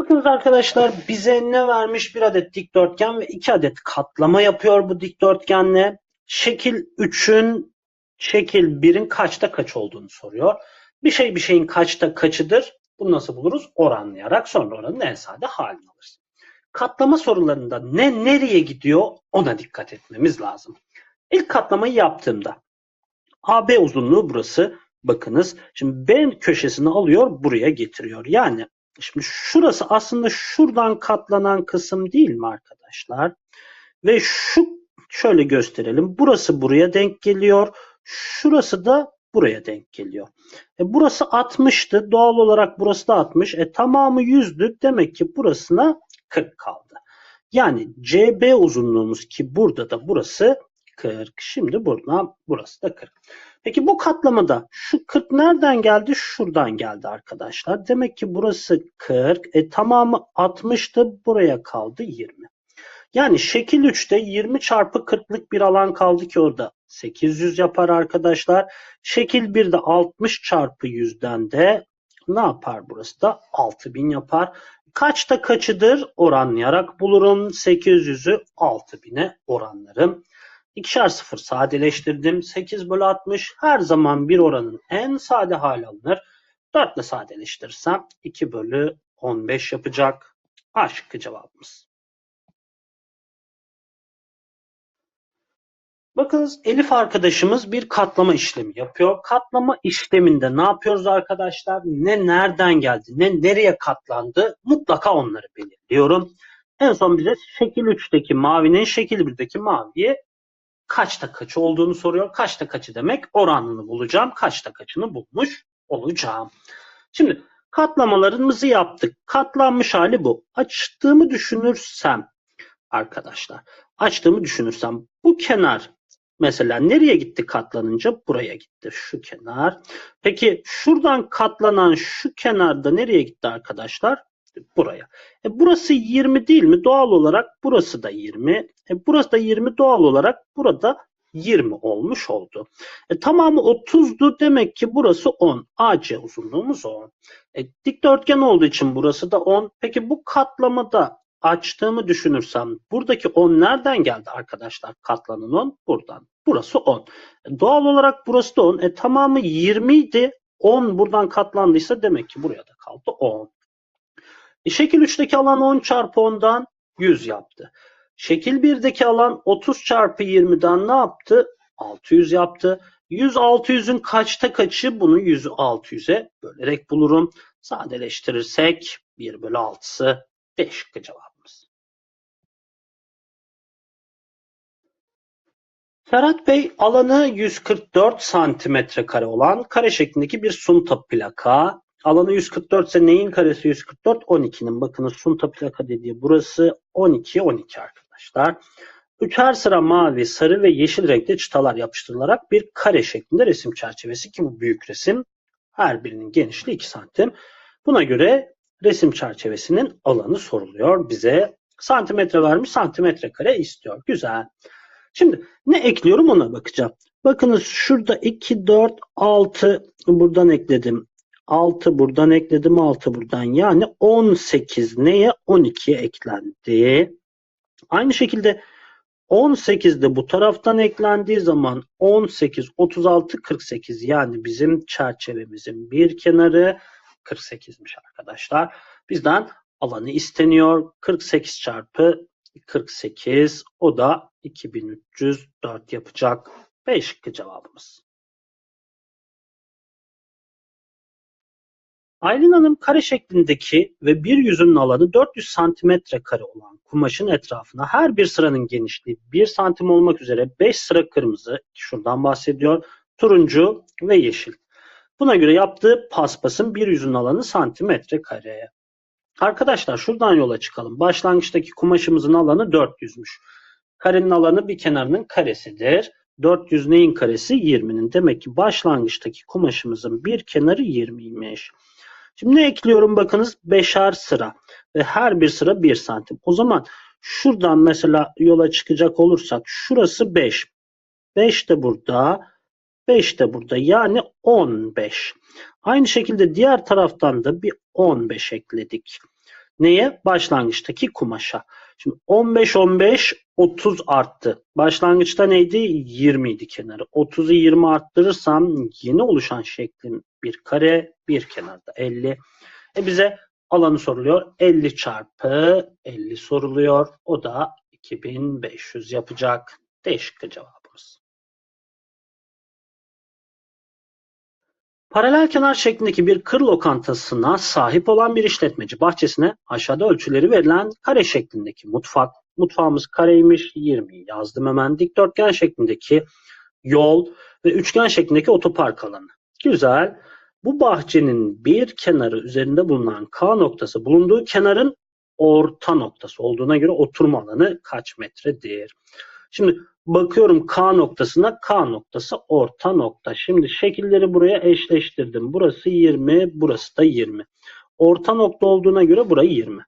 Bakınız arkadaşlar bize ne vermiş? Bir adet dikdörtgen ve iki adet katlama yapıyor bu dikdörtgenle. Şekil 3'ün şekil 1'in kaçta kaç olduğunu soruyor. Bir şey bir şeyin kaçta kaçıdır? Bunu nasıl buluruz? Oranlayarak sonra oranın en sade halini alırız. Katlama sorularında ne nereye gidiyor ona dikkat etmemiz lazım. İlk katlamayı yaptığımda AB uzunluğu burası. Bakınız şimdi B köşesini alıyor buraya getiriyor. Yani şimdi şurası aslında şuradan katlanan kısım değil mi arkadaşlar? Ve şu şöyle gösterelim. Burası buraya denk geliyor. Şurası da buraya denk geliyor. E burası 60'tı. Doğal olarak burası da 60. E tamamı 100'dü. Demek ki burasına 40 kaldı. Yani CB uzunluğumuz ki burada da burası 40. Şimdi buradan burası da 40. Peki bu katlamada şu 40 nereden geldi? Şuradan geldi arkadaşlar. Demek ki burası 40. E tamamı 60'tı. Buraya kaldı 20. Yani şekil 3'te 20 çarpı 40'lık bir alan kaldı ki orada 800 yapar arkadaşlar. Şekil 1'de 60 çarpı 100'den de ne yapar burası da 6000 yapar. Kaçta kaçıdır oranlayarak bulurum. 800'ü 6000'e oranlarım. İkişer sıfır sadeleştirdim. 8 bölü 60 her zaman bir oranın en sade hali alınır. 4 ile sadeleştirirsem 2 bölü 15 yapacak. A şıkkı cevabımız. Bakınız Elif arkadaşımız bir katlama işlemi yapıyor. Katlama işleminde ne yapıyoruz arkadaşlar? Ne nereden geldi, ne nereye katlandı? Mutlaka onları belirliyorum. En son bize şekil 3'teki mavinin şekil 1'deki maviye kaçta kaçı olduğunu soruyor. Kaçta kaçı demek? Oranını bulacağım. Kaçta kaçını bulmuş olacağım. Şimdi katlamalarımızı yaptık. Katlanmış hali bu. Açtığımı düşünürsem arkadaşlar. Açtığımı düşünürsem bu kenar mesela nereye gitti katlanınca? Buraya gitti. Şu kenar. Peki şuradan katlanan şu kenarda nereye gitti arkadaşlar? Buraya. E burası 20 değil mi? Doğal olarak burası da 20. E burası da 20 doğal olarak burada 20 olmuş oldu. E tamamı 30'du demek ki burası 10. AC uzunluğumuz 10. E, dikdörtgen olduğu için burası da 10. Peki bu katlamada açtığımı düşünürsem buradaki 10 nereden geldi arkadaşlar? Katlanan 10 buradan. Burası 10. E, doğal olarak burası da 10. E tamamı 20 idi. 10 buradan katlandıysa demek ki buraya da kaldı 10. E, şekil 3'teki alan 10 çarpı 10'dan 100 yaptı. Şekil 1'deki alan 30 çarpı 20'den ne yaptı? 600 yaptı. 100 600'ün kaçta kaçı? Bunu 100 600'e bölerek bulurum. Sadeleştirirsek 1 bölü 6'sı 5 şıkkı cevabımız. Ferhat Bey alanı 144 santimetre kare olan kare şeklindeki bir sunta plaka. Alanı 144 ise neyin karesi 144? 12'nin. Bakınız sunta plaka dediği burası 12 12 arkadaşlar. Üçer sıra mavi, sarı ve yeşil renkli çıtalar yapıştırılarak bir kare şeklinde resim çerçevesi ki bu büyük resim. Her birinin genişliği 2 santim. Buna göre resim çerçevesinin alanı soruluyor bize. Santimetre vermiş santimetre kare istiyor. Güzel. Şimdi ne ekliyorum ona bakacağım. Bakınız şurada 2, 4, 6 buradan ekledim. 6 buradan ekledim 6 buradan. Yani 18 neye? 12'ye eklendi. Aynı şekilde 18 de bu taraftan eklendiği zaman 18, 36, 48 yani bizim çerçevemizin bir kenarı 48'miş arkadaşlar. Bizden alanı isteniyor. 48 çarpı 48 o da 2304 yapacak. 5 şıkkı cevabımız. Aylin Hanım kare şeklindeki ve bir yüzünün alanı 400 santimetre kare olan kumaşın etrafına her bir sıranın genişliği 1 santim olmak üzere 5 sıra kırmızı, şuradan bahsediyor, turuncu ve yeşil. Buna göre yaptığı paspasın bir yüzünün alanı santimetre kare. Arkadaşlar şuradan yola çıkalım. Başlangıçtaki kumaşımızın alanı 400'müş. Karenin alanı bir kenarının karesidir. 400 neyin karesi? 20'nin. Demek ki başlangıçtaki kumaşımızın bir kenarı 20'ymiş. Şimdi ekliyorum bakınız? Beşer sıra. Ve her bir sıra 1 santim. O zaman şuradan mesela yola çıkacak olursak şurası 5. 5 de burada. 5 de burada. Yani 15. Aynı şekilde diğer taraftan da bir 15 ekledik. Neye? Başlangıçtaki kumaşa. Şimdi 15 15 30 arttı. Başlangıçta neydi? 20 idi kenarı. 30'u 20 arttırırsam yeni oluşan şeklin bir kare, bir kenarda 50. E bize alanı soruluyor. 50 çarpı 50 soruluyor. O da 2500 yapacak. D şıkkı Paralel kenar şeklindeki bir kır lokantasına sahip olan bir işletmeci bahçesine aşağıda ölçüleri verilen kare şeklindeki mutfak, mutfağımız kareymiş 20 yazdım hemen dikdörtgen şeklindeki yol ve üçgen şeklindeki otopark alanı. Güzel. Bu bahçenin bir kenarı üzerinde bulunan K noktası bulunduğu kenarın orta noktası olduğuna göre oturma alanı kaç metredir? Şimdi bakıyorum K noktasına K noktası orta nokta. Şimdi şekilleri buraya eşleştirdim. Burası 20, burası da 20. Orta nokta olduğuna göre burayı 20.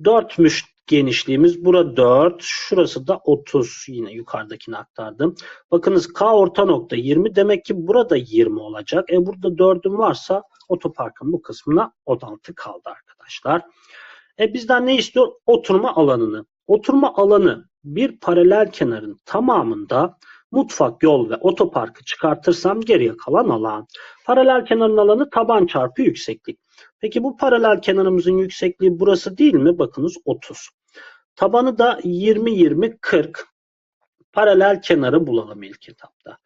4'müş genişliğimiz. Bura 4. Şurası da 30. Yine yukarıdakini aktardım. Bakınız K orta nokta 20. Demek ki burada 20 olacak. E burada 4'üm varsa otoparkın bu kısmına odantı kaldı arkadaşlar. E bizden ne istiyor? Oturma alanını. Oturma alanı bir paralel kenarın tamamında mutfak, yol ve otoparkı çıkartırsam geriye kalan alan. Paralel kenarın alanı taban çarpı yükseklik. Peki bu paralel kenarımızın yüksekliği burası değil mi? Bakınız 30. Tabanı da 20, 20, 40. Paralel kenarı bulalım ilk etapta.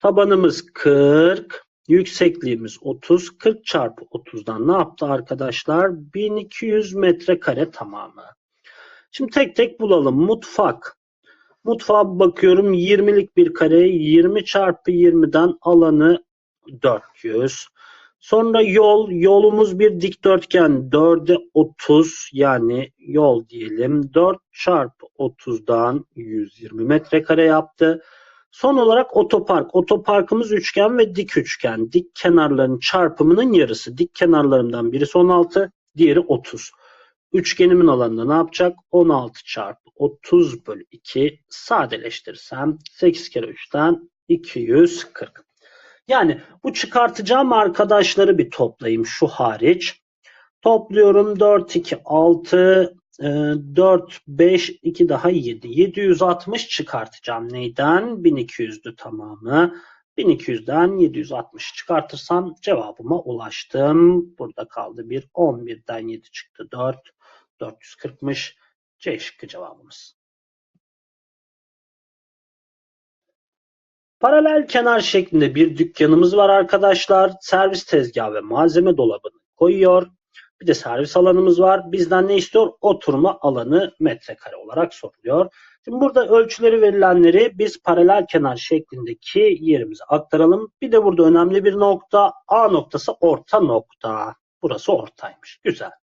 Tabanımız 40, yüksekliğimiz 30. 40 çarpı 30'dan ne yaptı arkadaşlar? 1200 metrekare tamamı. Şimdi tek tek bulalım. Mutfak. Mutfağa bakıyorum 20'lik bir kare. 20 çarpı 20'den alanı 400. Sonra yol. Yolumuz bir dikdörtgen. 4'e 30 yani yol diyelim. 4 çarpı 30'dan 120 metrekare yaptı. Son olarak otopark. Otoparkımız üçgen ve dik üçgen. Dik kenarların çarpımının yarısı. Dik kenarlarından birisi 16, diğeri 30. Üçgenimin alanında ne yapacak? 16 çarpı 30 bölü 2 sadeleştirirsem 8 kere 3'ten 240. Yani bu çıkartacağım arkadaşları bir toplayayım şu hariç. Topluyorum 4, 2, 6, 4, 5, 2 daha 7. 760 çıkartacağım. Neyden? 1200'dü tamamı. 1200'den 760 çıkartırsam cevabıma ulaştım. Burada kaldı bir 11'den 7 çıktı 4. 440'mış. C şıkkı cevabımız. Paralel kenar şeklinde bir dükkanımız var arkadaşlar. Servis tezgahı ve malzeme dolabını koyuyor. Bir de servis alanımız var. Bizden ne istiyor? Oturma alanı metrekare olarak soruluyor. Şimdi burada ölçüleri verilenleri biz paralel kenar şeklindeki yerimize aktaralım. Bir de burada önemli bir nokta. A noktası orta nokta. Burası ortaymış. Güzel.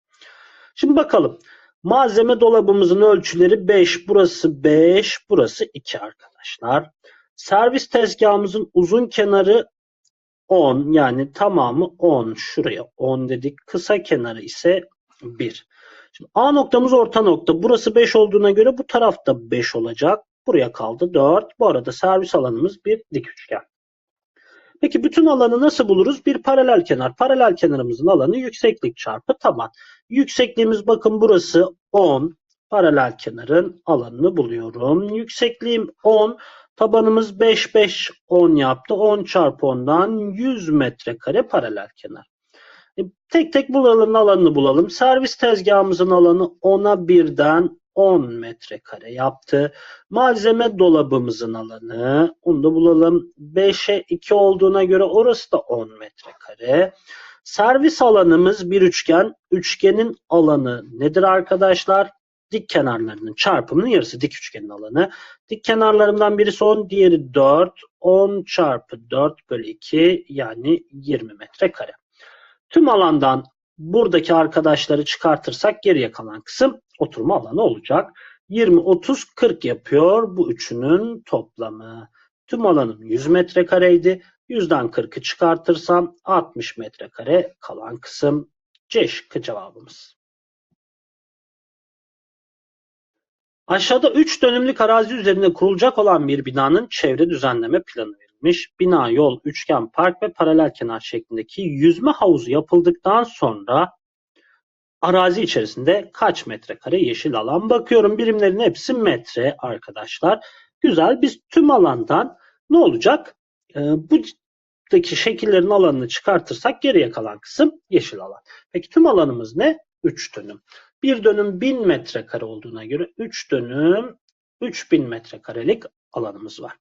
Şimdi bakalım. Malzeme dolabımızın ölçüleri 5. Burası 5. Burası 2 arkadaşlar. Servis tezgahımızın uzun kenarı 10 yani tamamı 10. Şuraya 10 dedik. Kısa kenarı ise 1. Şimdi A noktamız orta nokta. Burası 5 olduğuna göre bu tarafta 5 olacak. Buraya kaldı 4. Bu arada servis alanımız bir dik üçgen. Peki bütün alanı nasıl buluruz? Bir paralel kenar. Paralel kenarımızın alanı yükseklik çarpı taban. Yüksekliğimiz bakın burası 10. Paralel kenarın alanını buluyorum. Yüksekliğim 10. Tabanımız 5, 5, 10 yaptı. 10 çarpı 10'dan 100 metrekare paralel kenar. E, tek tek bulalım alanını bulalım. Servis tezgahımızın alanı 10'a 1'den 10 metrekare yaptı. Malzeme dolabımızın alanı onu da bulalım. 5'e 2 olduğuna göre orası da 10 metrekare. Servis alanımız bir üçgen. Üçgenin alanı nedir arkadaşlar? Dik kenarlarının çarpımının yarısı dik üçgenin alanı. Dik kenarlarından birisi 10, diğeri 4. 10 çarpı 4 bölü 2 yani 20 metrekare. Tüm alandan buradaki arkadaşları çıkartırsak geriye kalan kısım oturma alanı olacak. 20, 30, 40 yapıyor bu üçünün toplamı. Tüm alanım 100 metrekareydi. 100'den 40'ı çıkartırsam 60 metrekare kalan kısım C şıkkı cevabımız. Aşağıda 3 dönümlük arazi üzerinde kurulacak olan bir binanın çevre düzenleme planı verilmiş. Bina, yol, üçgen, park ve paralel kenar şeklindeki yüzme havuzu yapıldıktan sonra arazi içerisinde kaç metrekare yeşil alan? Bakıyorum birimlerin hepsi metre arkadaşlar. Güzel. Biz tüm alandan ne olacak? Ee, buradaki şekillerin alanını çıkartırsak geriye kalan kısım yeşil alan. Peki tüm alanımız ne? 3 dönüm. Bir dönüm 1000 metrekare olduğuna göre 3 dönüm 3000 metrekarelik alanımız var.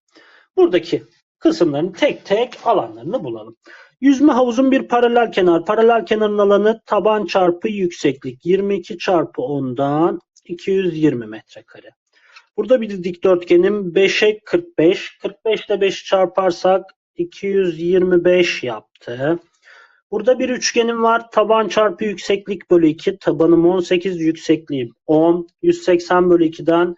Buradaki kısımların tek tek alanlarını bulalım. Yüzme havuzun bir paralel kenar. Paralel kenarın alanı taban çarpı yükseklik. 22 çarpı 10'dan 220 metrekare. Burada bir dikdörtgenim 5'e 45. 45 ile 5'i çarparsak 225 yaptı. Burada bir üçgenim var. Taban çarpı yükseklik bölü 2. Tabanım 18, yüksekliğim 10. 180 bölü 2'den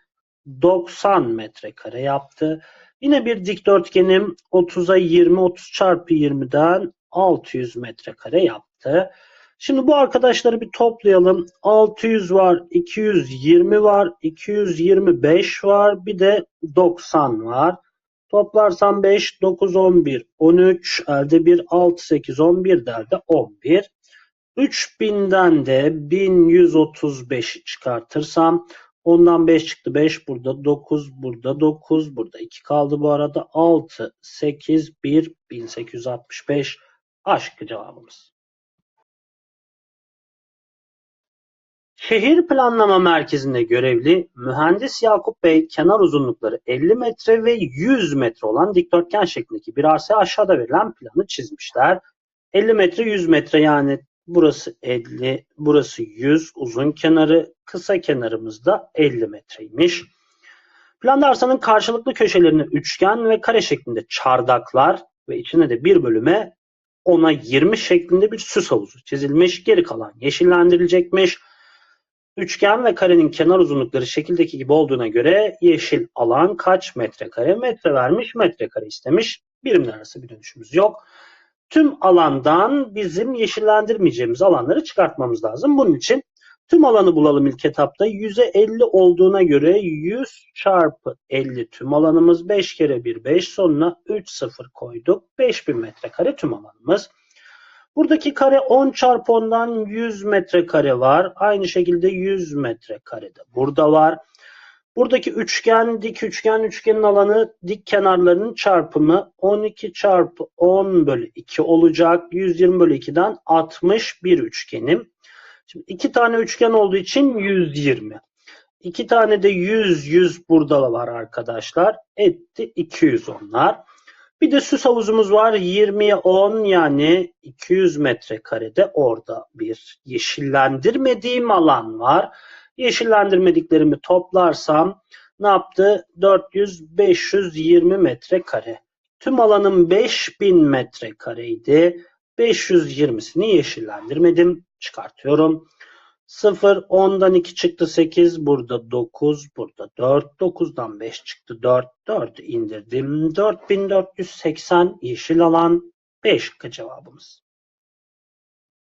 90 metrekare yaptı. Yine bir dikdörtgenim 30'a 20, 30 çarpı 20'den 600 metrekare yaptı. Şimdi bu arkadaşları bir toplayalım. 600 var, 220 var, 225 var, bir de 90 var. Toplarsam 5, 9, 11, 13, elde 1, 6, 8, 11 derde 11. 3000'den de 1135'i çıkartırsam ondan 5 çıktı 5 burada 9 burada 9 burada 2 kaldı bu arada 6 8 1 1865 aşkı cevabımız. Şehir Planlama Merkezi'nde görevli mühendis Yakup Bey kenar uzunlukları 50 metre ve 100 metre olan dikdörtgen şeklindeki bir arsaya aşağıda verilen planı çizmişler. 50 metre 100 metre yani burası 50, burası 100 uzun kenarı, kısa kenarımız da 50 metreymiş. Planda arsanın karşılıklı köşelerine üçgen ve kare şeklinde çardaklar ve içine de bir bölüme ona 20 şeklinde bir süs havuzu çizilmiş. Geri kalan yeşillendirilecekmiş. Üçgen ve karenin kenar uzunlukları şekildeki gibi olduğuna göre yeşil alan kaç metrekare? Metre vermiş, metrekare istemiş. Birimler arası bir dönüşümüz yok. Tüm alandan bizim yeşillendirmeyeceğimiz alanları çıkartmamız lazım. Bunun için tüm alanı bulalım ilk etapta. 100'e 50 olduğuna göre 100 çarpı 50 tüm alanımız 5 kere 1 5 sonuna 3 sıfır koyduk. 5000 metrekare tüm alanımız. Buradaki kare 10 çarpı 10'dan 100 metrekare var. Aynı şekilde 100 metrekare de burada var. Buradaki üçgen, dik üçgen, üçgenin alanı dik kenarlarının çarpımı 12 çarpı 10 bölü 2 olacak. 120 bölü 2'den 61 üçgenim. Şimdi iki tane üçgen olduğu için 120. İki tane de 100, 100 burada var arkadaşlar. Etti 200 onlar. Bir de süs havuzumuz var. 20'ye 10 yani 200 metrekarede orada bir yeşillendirmediğim alan var. Yeşillendirmediklerimi toplarsam ne yaptı? 400, 520 metrekare. Tüm alanım 5000 metrekareydi. 520'sini yeşillendirmedim. Çıkartıyorum. 0, 10'dan 2 çıktı 8, burada 9, burada 4, 9'dan 5 çıktı 4, 4'ü indirdim. 4480 yeşil alan 5 cevabımız.